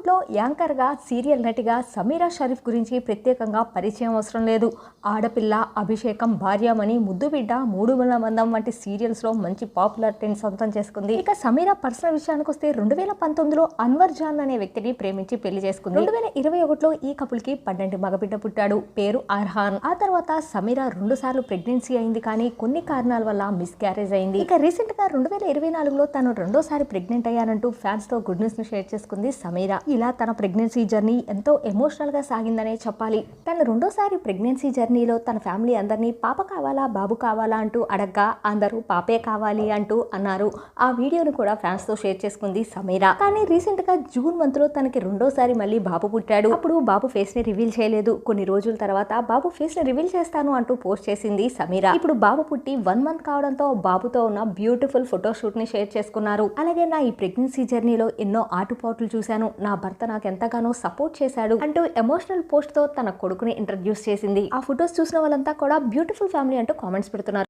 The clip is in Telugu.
బాలీవుడ్లో యాంకర్గా సీరియల్ నటిగా సమీరా షరీఫ్ గురించి ప్రత్యేకంగా పరిచయం అవసరం లేదు. ఆడపిల్ల అభిషేకం భార్యమణి ముద్దు బిడ్డ మూడు వేల మందం వంటి సీరియల్స్లో మంచి పాపులారిటీని సొంతం చేసుకుంది. ఇక సమీరా పర్సనల్ విషయానికి వస్తే రెండు వేల పంతొమ్మిదిలో అన్వర్ జాన్ అనే వ్యక్తిని ప్రేమించి పెళ్ళి చేసుకుంది. రెండు వేల ఇరవై ఒకటిలో ఈ కపుల్కి పన్నెండు మగబిడ్డ పుట్టాడు. పేరు అర్హాన్. ఆ తర్వాత సమీరా రెండు సార్లు ప్రెగ్నెన్సీ అయింది కానీ కొన్ని కారణాల వల్ల మిస్ క్యారేజ్ అయింది. ఇక రీసెంట్గా రెండు వేల ఇరవై నాలుగులో తను రెండోసారి ప్రెగ్నెంట్ అయ్యానంటూ ఫ్యాన్స్తో గుడ్ న్యూస్ను షేర్ చేసుకుంది సమీరా. ఇలా తన ప్రెగ్నెన్సీ జర్నీ ఎంతో ఎమోషనల్గా సాగిందనే చెప్పాలి. తన రెండోసారి ప్రెగ్నెన్సీ జర్నీలో తన ఫ్యామిలీ అందరినీ పాప కావాలా బాబు కావాలా అంటూ అడగ్గా అందరూ పాపే కావాలి అంటూ అన్నారు. ఆ వీడియోను కూడా ఫ్యాన్స్తో షేర్ చేసుకుంది సమీరా. కానీ రీసెంట్గా జూన్ మంత్లో తనకి రెండోసారి మళ్ళీ బాబు పుట్టాడు. అప్పుడు బాబు ఫేస్ని రివీల్ చేయలేదు. కొన్ని రోజుల తర్వాత బాబు ఫేస్ని రివీల్ చేస్తాను అంటూ పోస్ట్ చేసింది సమీరా. ఇప్పుడు బాబు పుట్టి వన్ మంత్ కావడంతో బాబుతో ఉన్న బ్యూటిఫుల్ ఫోటో షేర్ చేసుకున్నారు. అలాగే నా ఈ ప్రెగ్నెన్సీ జర్నీలో ఎన్నో ఆటుపోట్లు చూశాను. నా భర్త నాకు ఎంతగానో సపోర్ట్ చేశాడు అంటూ ఎమోషనల్ పోస్ట్తో తన కొడుకుని ఇంట్రడ్యూస్ చేసింది. ఆ ఫొటోస్ చూసిన వాళ్ళంతా కూడా బ్యూటిఫుల్ ఫ్యామిలీ అంటూ కామెంట్స్ పెడుతున్నారు.